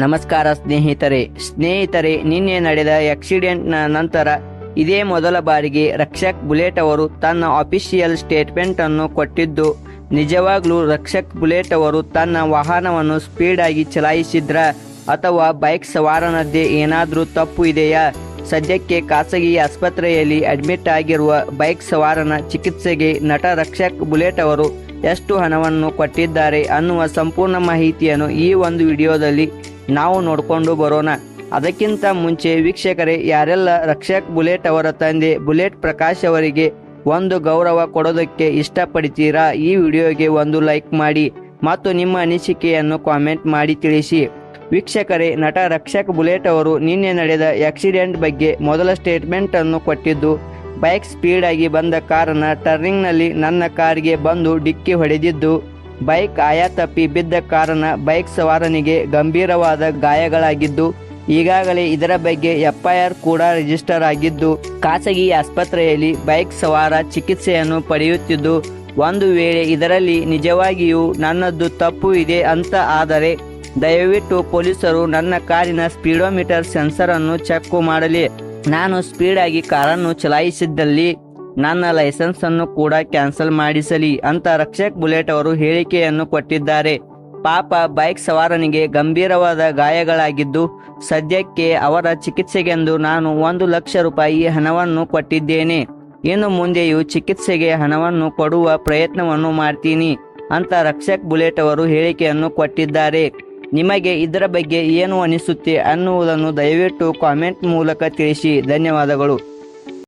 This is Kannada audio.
ನಮಸ್ಕಾರ ಸ್ನೇಹಿತರೆ. ಸ್ನೇಹಿತರೆ, ನಿನ್ನೆ ನಡೆದ ಆಕ್ಸಿಡೆಂಟ್ನ ನಂತರ ಇದೇ ಮೊದಲ ಬಾರಿಗೆ ರಕ್ಷಕ್ ಬುಲೆಟ್ ಅವರು ತನ್ನ ಅಫಿಷಿಯಲ್ ಸ್ಟೇಟ್ಮೆಂಟ್ ಅನ್ನು ಕೊಟ್ಟಿದ್ದು, ನಿಜವಾಗ್ಲೂ ರಕ್ಷಕ್ ಬುಲೆಟ್ ಅವರು ತನ್ನ ವಾಹನವನ್ನು ಸ್ಪೀಡ್ ಆಗಿ ಚಲಾಯಿಸಿದ್ರ ಅಥವಾ ಬೈಕ್ ಸವಾರನದ್ದೇ ಏನಾದರೂ ತಪ್ಪು ಇದೆಯಾ? ಸದ್ಯಕ್ಕೆ ಖಾಸಗಿ ಆಸ್ಪತ್ರೆಯಲ್ಲಿ ಅಡ್ಮಿಟ್ ಆಗಿರುವ ಬೈಕ್ ಸವಾರನ ಚಿಕಿತ್ಸೆಗೆ ನಟ ರಕ್ಷಕ್ ಬುಲೆಟ್ ಅವರು ಎಷ್ಟು ಹಣವನ್ನು ಕೊಟ್ಟಿದ್ದಾರೆ ಅನ್ನುವ ಸಂಪೂರ್ಣ ಮಾಹಿತಿಯನ್ನು ಈ ಒಂದು ವಿಡಿಯೋದಲ್ಲಿ ನಾವು ನೋಡಿಕೊಂಡು ಬರೋಣ. ಅದಕ್ಕಿಂತ ಮುಂಚೆ ವೀಕ್ಷಕರೇ, ಯಾರೆಲ್ಲ ರಕ್ಷಕ್ ಬುಲೆಟ್ ಅವರ ತಂದೆ, ಬುಲೆಟ್ ಪ್ರಕಾಶ್ ಅವರಿಗೆ ಒಂದು ಗೌರವ ಕೊಡೋದಕ್ಕೆ ಇಷ್ಟಪಡ್ತೀರಾ, ಈ ವಿಡಿಯೋಗೆ ಒಂದು ಲೈಕ್ ಮಾಡಿ ಮತ್ತು ನಿಮ್ಮ ಅನಿಸಿಕೆಯನ್ನು ಕಾಮೆಂಟ್ ಮಾಡಿ ತಿಳಿಸಿ. ವೀಕ್ಷಕರೇ, ನಟ ರಕ್ಷಕ್ ಬುಲೆಟ್ ಅವರು ನಿನ್ನೆ ನಡೆದ ಆಕ್ಸಿಡೆಂಟ್ ಬಗ್ಗೆ ಮೊದಲ ಸ್ಟೇಟ್ಮೆಂಟ್ ಅನ್ನು ಕೊಟ್ಟಿದ್ದು, ಬೈಕ್ ಸ್ಪೀಡ್ ಆಗಿ ಬಂದ ಕಾರನ್ನು ಟರ್ನಿಂಗ್ನಲ್ಲಿ ನನ್ನ ಕಾರ್ಗೆ ಬಂದು ಡಿಕ್ಕಿ ಹೊಡೆದಿದ್ದು ಬೈಕ್ ಆಯಾ ತಪ್ಪಿ ಬಿದ್ದ ಕಾರಣ ಬೈಕ್ ಸವಾರನಿಗೆ ಗಂಭೀರವಾದ ಗಾಯಗಳಾಗಿದ್ದು, ಈಗಾಗಲೇ ಇದರ ಬಗ್ಗೆ ಎಫ್ಐಆರ್ ಕೂಡ ರಿಜಿಸ್ಟರ್ ಆಗಿದ್ದು, ಖಾಸಗಿ ಆಸ್ಪತ್ರೆಯಲ್ಲಿ ಬೈಕ್ ಸವಾರ ಚಿಕಿತ್ಸೆಯನ್ನು ಪಡೆಯುತ್ತಿದ್ದು, ಒಂದು ವೇಳೆ ಇದರಲ್ಲಿ ನಿಜವಾಗಿಯೂ ನನ್ನದು ತಪ್ಪು ಇದೆ ಅಂತ ಆದರೆ, ದಯವಿಟ್ಟು ಪೊಲೀಸರು ನನ್ನ ಕಾರಿನ ಸ್ಪೀಡೋಮೀಟರ್ ಸೆನ್ಸರ್ ಅನ್ನು ಚೆಕ್ ಮಾಡಲಿ. ನಾನು ಸ್ಪೀಡಾಗಿ ಕಾರನ್ನು ಚಲಾಯಿಸಿದ್ದಲ್ಲಿ ನನ್ನ ಲೈಸೆನ್ಸ್ ಅನ್ನು ಕೂಡ ಕ್ಯಾನ್ಸಲ್ ಮಾಡಿಸಲಿ ಅಂತ ರಕ್ಷಕ್ ಬುಲೆಟ್ ಅವರು ಹೇಳಿಕೆಯನ್ನು ಕೊಟ್ಟಿದ್ದಾರೆ. ಪಾಪ ಬೈಕ್ ಸವಾರನಿಗೆ ಗಂಭೀರವಾದ ಗಾಯಗಳಾಗಿದ್ದು, ಸದ್ಯಕ್ಕೆ ಅವರ ಚಿಕಿತ್ಸೆಗೆಂದು ನಾನು ಒಂದು ಲಕ್ಷ ರೂಪಾಯಿ ಹಣವನ್ನು ಕೊಟ್ಟಿದ್ದೇನೆ. ಇನ್ನು ಮುಂದೆಯೂ ಚಿಕಿತ್ಸೆಗೆ ಹಣವನ್ನು ಕೊಡುವ ಪ್ರಯತ್ನವನ್ನು ಮಾಡ್ತೀನಿ ಅಂತ ರಕ್ಷಕ್ ಬುಲೆಟ್ ಅವರು ಹೇಳಿಕೆಯನ್ನು ಕೊಟ್ಟಿದ್ದಾರೆ. ನಿಮಗೆ ಇದರ ಬಗ್ಗೆ ಏನು ಅನಿಸುತ್ತೆ ಅನ್ನುವುದನ್ನು ದಯವಿಟ್ಟು ಕಾಮೆಂಟ್ ಮೂಲಕ ತಿಳಿಸಿ. ಧನ್ಯವಾದಗಳು.